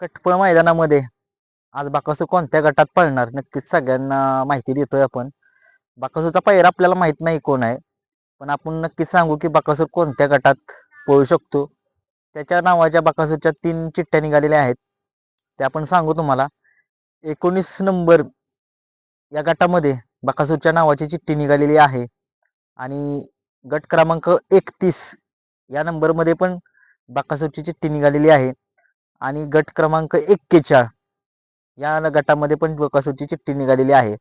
कटपळ मैदानामध्ये. आज बाकासू कोणत्या गटात पळणार? नक्कीच सगळ्यांना माहिती देतोय आपण. बाकासूरचा पैर आपल्याला माहीत नाही कोण आहे. पण आपण नक्कीच सांगू की बाकासूर कोणत्या गटात पळू शकतो. त्याच्या नावाच्या बाकासूरच्या तीन चिठ्ठ्या निघालेल्या आहेत. ते आपण सांगू तुम्हाला. एकोणीस नंबर या गटामध्ये बाकासूरच्या नावाची चिठ्ठी निघालेली आहे. आणि गट क्रमांक एकतीस या नंबरमध्ये पण बाकासूरची चिठ्ठी निघालेली आहे. आणि गट क्रमांक एक्केचाळ. या गटामध्ये पण बकासूरची चिठ्ठी निघालेली आहे.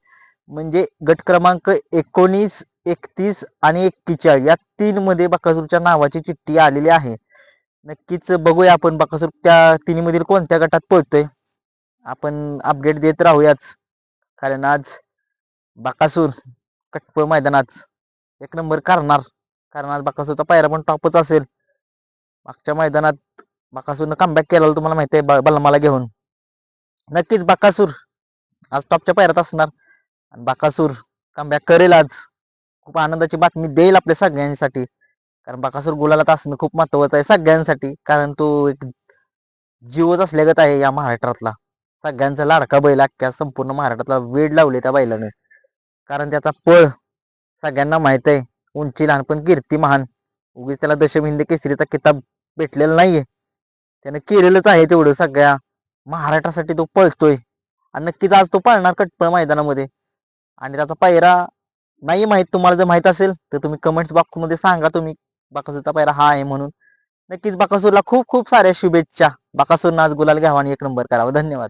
म्हणजे गट क्रमांक एकोणीस एकतीस आणि एक्केचाळ या तीन मध्ये बकासूरच्या नावाची चिठ्ठी आलेली आहे. नक्कीच बघूया आपण बकासूर त्या तिन्हीमधील कोणत्या गटात पळतोय. आपण अपडेट देत राहूयाच. कारण आज बकासूर कटपळ मैदानात एक नंबर करणार. कारण आज बकासूरचा पायरा पण टॉपच असेल. मागच्या मैदानात बाकासूरनं कमबॅक केला तुम्हाला माहिती आहे बलमाला घेऊन. नक्कीच बाकासूर आज टॉपच्या पायऱ्यात असणार. आणि बाकासूर कमबॅक करेल आज. खूप आनंदाची बातमी देईल आपल्या सगळ्यांसाठी. कारण बाकासूर गुलालात असणं खूप महत्वाचं आहे सगळ्यांसाठी. कारण तो एक जीवच असल्यागत आहे या महाराष्ट्रातला. सगळ्यांचा लाडका बैल अख्ख्या संपूर्ण महाराष्ट्रातला वेड लावले त्या बैलाने. कारण त्याचा पळ सगळ्यांना माहीत आहे. उंची लहानपण कीर्ती महान. उगीच त्याला दशमिंद केसरीचा किताब भेटलेला नाहीये. त्याने केलेलंच आहे तेवढं सगळ्या. महाराष्ट्रासाठी तो पळतोय. आणि नक्कीच आज तो पळणार कटपळ मैदानामध्ये. आणि त्याचा पायरा नाही माहीत तुम्हाला जर माहीत असेल तर तुम्ही कमेंट्स बॉक्समध्ये सांगा तुम्ही. बाकासूरचा पायरा हा आहे म्हणून. नक्कीच बाकासूरला खूप खूप साऱ्या शुभेच्छा. बाकासूरनं आज गुलाल घ्यावा आणि एक नंबर करावा. धन्यवाद.